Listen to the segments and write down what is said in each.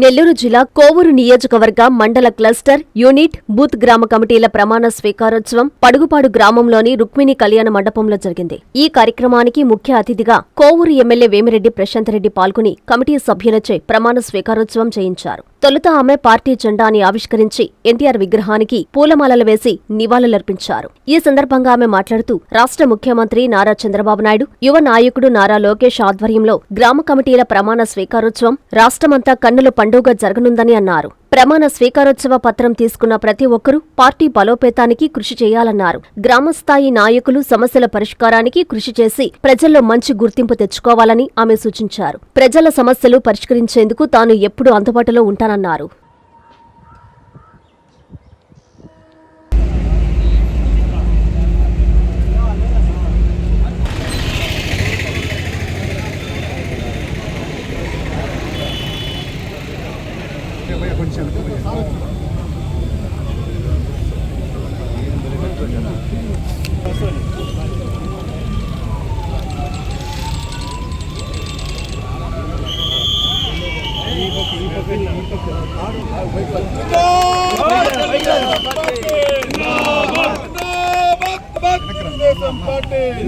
నెల్లూరు జిల్లా కోవూరు నియోజకవర్గ మండల క్లస్టర్ యూనిట్ బూత్ గ్రామ కమిటీల ప్రమాణ స్వీకారోత్సవం పడుగుపాడు గ్రామంలోని రుక్మిణి కళ్యాణ మండపంలో జరిగింది. ఈ కార్యక్రమానికి ముఖ్య అతిథిగా కోవూరు ఎమ్మెల్యే వేమిరెడ్డి ప్రశాంత్ రెడ్డి పాల్గొని కమిటీ సభ్యులచే ప్రమాణ స్వీకారోత్సవం చేయించారు. తొలుత ఆమె పార్టీ జెండాని ఆవిష్కరించి ఎన్టీఆర్ విగ్రహానికి పూలమాలలు వేసి నివాళులర్పించారు. ఈ సందర్భంగా ఆమె మాట్లాడుతూ రాష్ట్ర ముఖ్యమంత్రి నారా చంద్రబాబు నాయుడు యువ నాయకుడు నారా లోకేష్ ఆధ్వర్యంలో గ్రామ కమిటీల ప్రమాణ స్వీకారోత్సవం రాష్ట్రమంతా కన్నుల పండుగ జరగనుందని అన్నారు. ప్రమాణ స్వీకారోత్సవ పత్రం తీసుకున్న ప్రతి ఒక్కరూ పార్టీ బలోపేతానికి కృషి చేయాలన్నారు. గ్రామస్థాయి నాయకులు సమస్యల పరిష్కారానికి కృషి చేసి ప్రజల్లో మంచి గుర్తింపు తెచ్చుకోవాలని ఆమె సూచించారు. ప్రజల సమస్యలు పరిష్కరించేందుకు తాను ఎప్పుడూ అందుబాటులో ఉంటానన్నారు.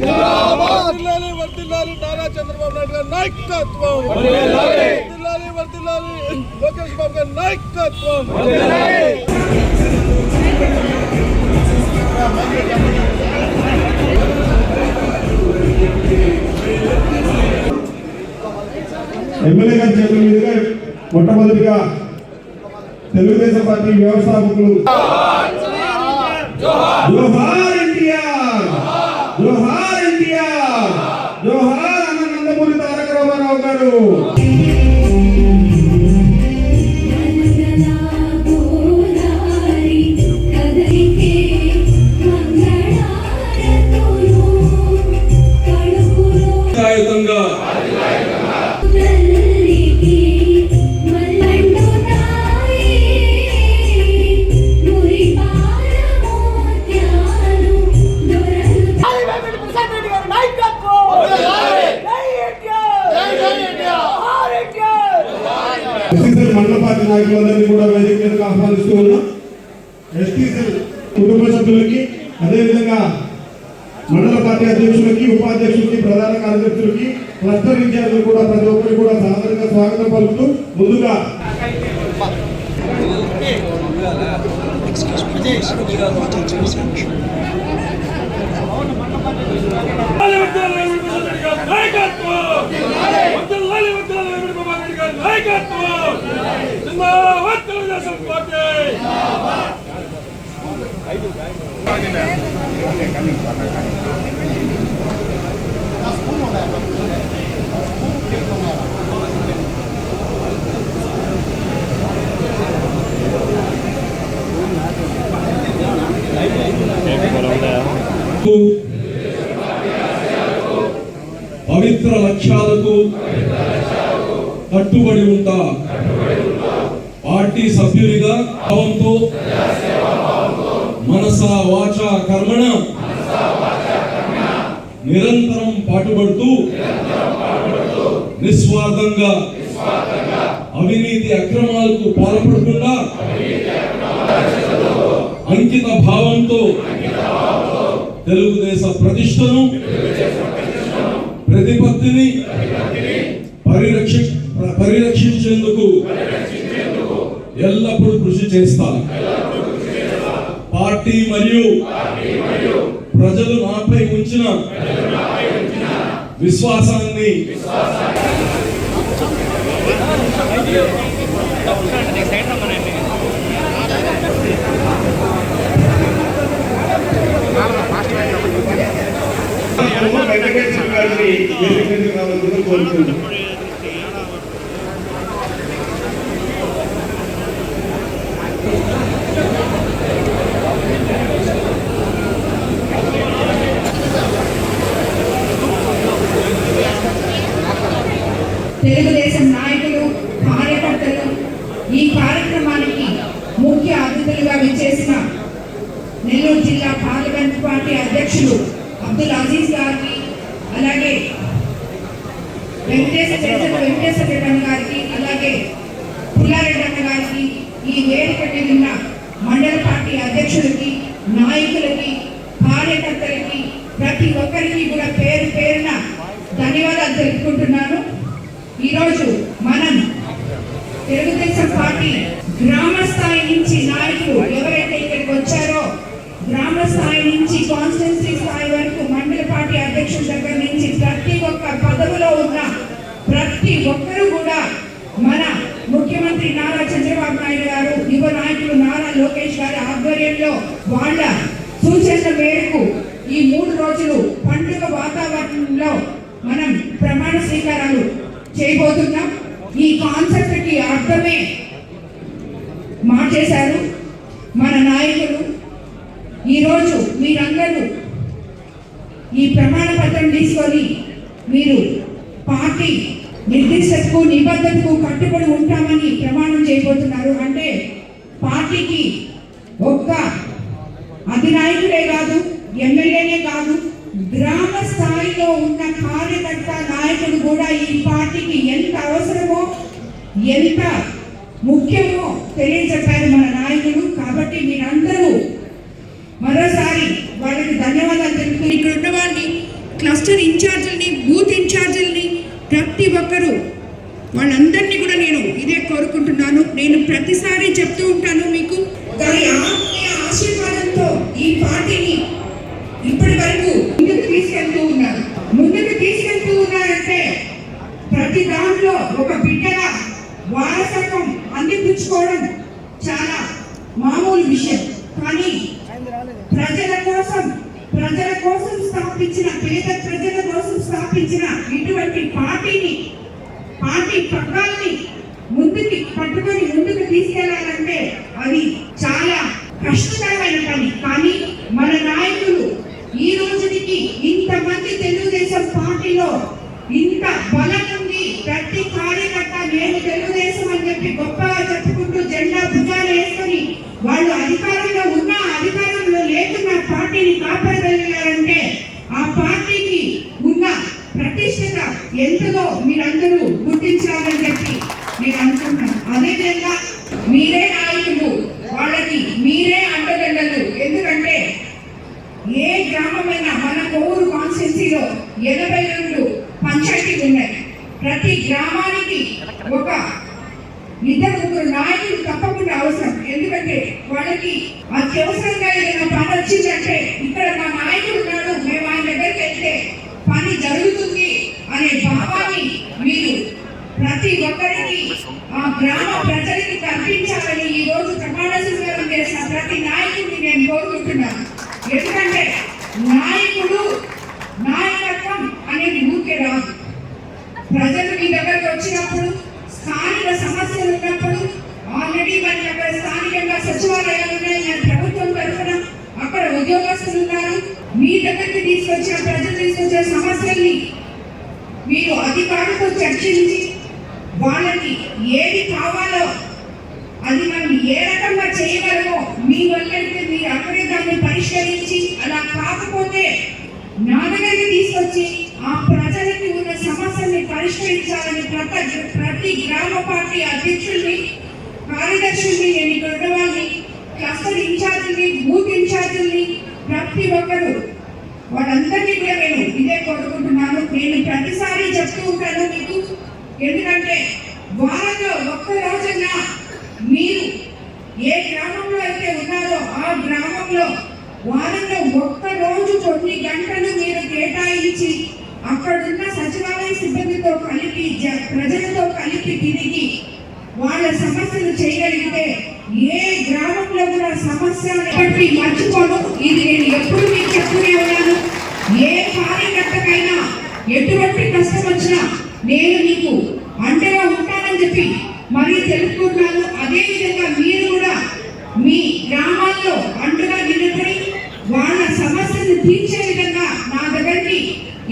వర్దిల్లాలి వర్దిల్లాలి నారా చంద్రబాబు నాయుడు గారి నాయకత్వం వర్దిల్లాలి వర్దిల్లాలి లోకేష్ బాబు గారి నాయకత్వం ఎమ్మెల్యే గారి చేతుల మీదుగా మొట్టమొదటిగా తెలుగుదేశం పార్టీ వ్యవస్థాపకులు జోహార్ ఎన్టీఆర్. జోహార్ ఎన్టీఆర్. జోహార్ అన్న నందమూరి తారక రామారావు గారు. తల్లికి మల్లండుతాయి మురిపాల మోత్యాలు దొరలు ఎస్టీసీఎల్ మండల పార్టీ నాయకులందరినీ కూడా వేదిక మీదకి ఆహ్వానిస్తూ ఉన్నాం ఎస్టీసీఎల్ కుటుంబ సభ్యులకి అదేవిధంగా మండల పార్టీ అధ్యక్షులకి ఉపాధ్యక్షులకి ప్రధాన కార్యదర్శులకి క్లస్టర్ విద్యార్థులు కూడా ప్రతి ఒక్కరు కూడా సాధారణంగా స్వాగతం పలుకుతూ ముందుగా పవిత్ర లక్ష్యాలకు కట్టుబడి ఉంటా. పార్టీ సభ్యునిగా భావంతో మనస వాచ కర్మణ. నిరంతరం పాటుపడుతూ నిస్వార్థంగా అవినీతి అక్రమాలకు పాల్పడకుండా అంకిత భావంతో తెలుగుదేశ ప్రతిష్టను ప్రతిపత్తిని పరిరక్షి పరిరక్షించేందుకు ఎల్లప్పుడూ కృషి చేస్తాను. పార్టీ మరియు ప్రజలు నాపై ఉంచిన విశ్వాసాన్ని కోరుకుంటున్నాను గారిని వేదిక మీదకి రావాల్సిందిగా కోరుతున్నాం తెలుగుదేశం నాయకులు కార్యకర్తలు ఈ కార్యక్రమానికి ముఖ్య అతిథులుగా విచ్చేసిన నెల్లూరు జిల్లా పార్లమెంట్ పార్టీ అధ్యక్షులు అబ్దుల్ అజీజ్ గారికి అలాగే వెంకటేశ్వర వెంకటేశ్వర గారికి అలాగే పుల్లారెడ్డి గారికి ఈ వేడుకటి నిన్న మండల పార్టీ అధ్యక్షులకి నాయకులకి కార్యకర్తలకి ప్రతి ఒక్కరికి కూడా పేరు పేరున ధన్యవాదాలు తెలుపుకుంటున్నాను. ఈరోజు మనం తెలుగుదేశం పార్టీ గ్రామ స్థాయి నుంచి నాయకులు ఎవరైతే ఇక్కడికి వచ్చారో గ్రామ స్థాయి నుంచి కాన్స్టిట్యున్సీ స్థాయి వరకు మండల పార్టీ అధ్యక్షుల దగ్గర నుంచి ప్రతి ఒక్క పదవిలో ఉన్న ప్రతి ఒక్కరూ కూడా మన ముఖ్యమంత్రి నారా చంద్రబాబు నాయుడు గారు యువ నాయకులు నారా లోకేష్ గారి ఆధ్వర్యంలో వాళ్ళ సూచనల మేరకు ఈ మూడు రోజులు పండుగ వాతావరణంలో మనం ప్రమాణ స్వీకారాలు చేయబోతున్నాం. ఈ కాన్సెప్ట్కి అర్థమే మార్చేశారు. మన నాయకులు ఈరోజు మీరందరూ ఈ ప్రమాణ పత్రం తీసుకొని మీరు పార్టీ నిర్దిష్టతకు నిబద్ధతకు కట్టుబడి ఉంటామని ప్రమాణం చేయబోతున్నారు. అంటే పార్టీకి ఒక్క అధినాయకుడే కాదు ఎమ్మెల్యేనే కాదు గ్రామ స్థాయిలో ఉన్న కార్యకర్త నాయకుడు కూడా ఈ పార్టీకి ఎంత అవసరమో ఎంత ముఖ్యమో తెలియజెప్పారు మన నాయకులు కాబట్టి మీరందరూ మరోసారి వాళ్ళకి ధన్యవాదాలు తెలుపుతూ ఇక్కడ ఉన్న క్లస్టర్ ఇన్ఛార్జీలని బూత్ ఇన్ఛార్జీలని ప్రతి ఒక్కరూ వాళ్ళందరినీ కూడా నేను ఇదే కోరుకుంటున్నాను. నేను ప్రతిసారి చెప్తూ ఉంటాను మీకు. దాని ఆత్మీయ ఆశీర్వాదంతో ఈ పార్టీని ఇప్పటి వరకు ముందుకు తీసుకెళ్తూ ఉన్నారు. ముందుకు తీసుకెళ్తూ ఉన్నారంటే ప్రతి దాంట్లో ఒక బిడ్డగా వారసత్వం అందిపుచ్చుకోవడం చాలా మామూలు విషయం. కానీ ప్రజల కోసం ప్రజల కోసం స్థాపించిన పేద ప్రజల కోసం స్థాపించిన ఇటువంటి పార్టీని పార్టీ పగ్గాల్ని ముందుకి పట్టుకొని ముందుకు తీసుకెళ్ళాలంటే అది చాలా కష్టతరమైన పని. కానీ మన నాయకులు ఈ రోజుకి ఇంతమంది తెలుగుదేశం పార్టీలో ఇంత బలం ఉంది ప్రతి కార్యకర్త నేను తెలుగుదేశం అని చెప్పి గొప్పగా చెప్పుకుంటూ జెండా భుజాలు వేసుకొని వాళ్ళు అధికారంలో ఉన్న అధికారంలో లేకున్నా పార్టీని కాపాడగలిగారంటే ఆ పార్టీకి ఉన్న ప్రతిష్టత ఎంతదో మీరందరూ గుర్తించాలని చెప్పి నేను అనుకుంటున్నాను. అదేవిధంగా మీరే నాయకులు వాళ్ళకి మీరే అండదండలు. ఎందుకంటే ఏ గ్రామమైనా మన కోవూరు కాన్స్టిట్యూన్సీలో ఎనభై రెండు పంచాయతీలు ఉన్నాయి. ప్రతి గ్రామానికి ఒక ఇద్దరు ముగ్గురు నాయకులు తప్పకుండా అవసరం. ఎందుకంటే వాళ్ళకి అత్యవసరంగా ఏదైనా పని వచ్చిందంటే ఇక్కడ మా నాయకుడు ఉన్నాడు మేము ఆయన దగ్గరికి వెళ్తే పని జరుగుతుంది అనే భావాన్ని మీరు ప్రతి ఒక్కరికి ఆ గ్రామ ప్రజలకి కల్పించాలని ఈ రోజు ప్రమాణ స్వీకారం చేసిన ప్రతి నాయకుడిని నేను కోరుకుంటున్నాను ఎందుకంటే నాయకుడు నాయకత్వం అనేది ఊరికే రాదు ప్రజలు మీ దగ్గరకు వచ్చినప్పుడు స్థానిక సమస్యలు ఉన్నప్పుడు ఆల్రెడీ మనకి అక్కడ స్థానికంగా సచివాలయాలు ఉన్నాయి మన ప్రభుత్వం తరఫున అక్కడ ఉద్యోగస్తులు ఉన్నారు మీ దగ్గరికి తీసుకొచ్చిన ప్రజలు తీసుకొచ్చిన సమస్యల్ని మీరు అధికారులతో చర్చించి వాళ్ళకి ఏది కావాలో అది మనం ఏ రకంగా చేయగలమో మీ వల్లైతే మీరు అక్కడే దాన్ని పరిష్కరించి అలా కాకపోతే నా దగ్గరికి తీసుకొచ్చి ఆ ప్రజలకి ఉన్న సమస్యల్ని పరిష్కరించాలని ప్రతి ప్రతి గ్రామ పార్టీ అధ్యక్షుల్ని కార్యదర్శుల్ని నేను ఇక్కడ వాళ్ళని క్లస్టర్ ఇన్ఛార్జిల్ని బూత్ ఇన్ఛార్జిల్ని ప్రతి ఒక్కరు. వాళ్ళందరినీ కూడా నేను ఇదే కోరుకుంటున్నాను. నేను ప్రతిసారి చెప్తూ ఉంటాను మీకు. ఎందుకంటే వారంలో ఒక్క రోజున మీరు ఏ గ్రామంలో అయితే ఉన్నారో ఆ గ్రామంలో వారంలో ఒక్క రోజు కొన్ని గంటలు మీరు కేటాయించి అక్కడున్న సచివాలయ సిబ్బందితో కలిపి జ- ప్రజలతో కలిపి తిరిగి వాళ్ళ సమస్యలు చేయగలిగితే ఏ గ్రామంలో కూడా సమస్య ఎప్పటికీ మర్చిపోను. ఇది నేను ఎప్పుడు మీకు చెప్తూనే ఉన్నాను. ఏ కార్యకర్తకైనా ఎటువంటి కష్టం వచ్చినా నేను మీకు అండగా ఉంటానని చెప్పి మరీ తెలుసుకుంటున్నాను అదేవిధంగా మీరు కూడా మీ గ్రామాల్లో అండగా నిలబడి వాళ్ళ సమస్యను తీర్చే విధంగా నా దగ్గరికి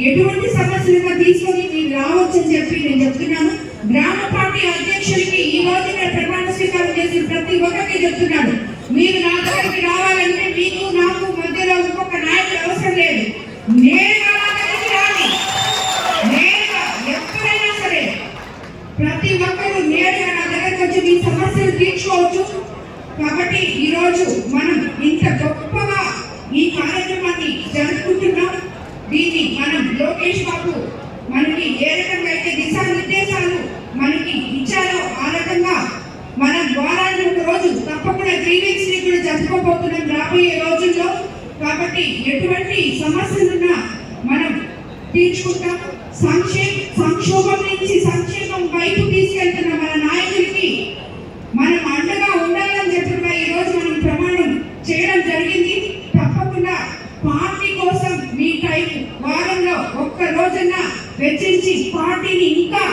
ఎటువంటి సమస్యలుగా తీసుకొని మీరు రావచ్చని చెప్పి నేను చెప్తున్నాను. గ్రామ పార్టీ అధ్యక్షుడికి రోజు నేను ప్రమాణ స్వీకారం చేసిన ప్రతి ఒక్కరికి చెప్తున్నాను మీరు నా దగ్గరికి రావాలంటే మీకు నాకు మధ్యలో ఇంకొక నాయకుడు అవసరం లేదు. నేరుగా ఎప్పుడైనా సరే ప్రతి ఒక్కరూ నేరుగా నా దగ్గరకు వచ్చి మీ సమస్యలు తీర్చుకోవచ్చు. కాబట్టి ఈరోజు మనం ఇంత గొప్పగా ఈ కార్యక్రమాన్ని జరుపుకుంటున్నాం. దీన్ని మనం లోకేష్ బాబు మనకి ఏ రకంగా అయితే దిశానిర్దేశాలు మనకి ఇచ్చారో ఆ రకంగా మనం వారానికి ఒక రోజు తప్పకుండా గ్రీవెన్స్ని కూడా రాబోయే రోజుల్లో కాబట్టి ఎటువంటి సమస్యలున్నా మనం తీర్చుకుంటాం. సంక్షేమ సంక్షోభం నుంచి సంక్షేమం వైపు తీసుకెళ్తున్న మన నాయకుడికి మనం అండగా ఉండాలని చెప్పి ఈ రోజు మనం ప్రమాణం చేయడం జరిగింది. తప్పకుండా పార్టీ కోసం మీ టైం వారంలో ఒక్క రోజున వెచ్చించి పార్టీని ఇంకా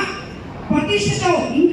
ప్రతిష్టతో ఇంకా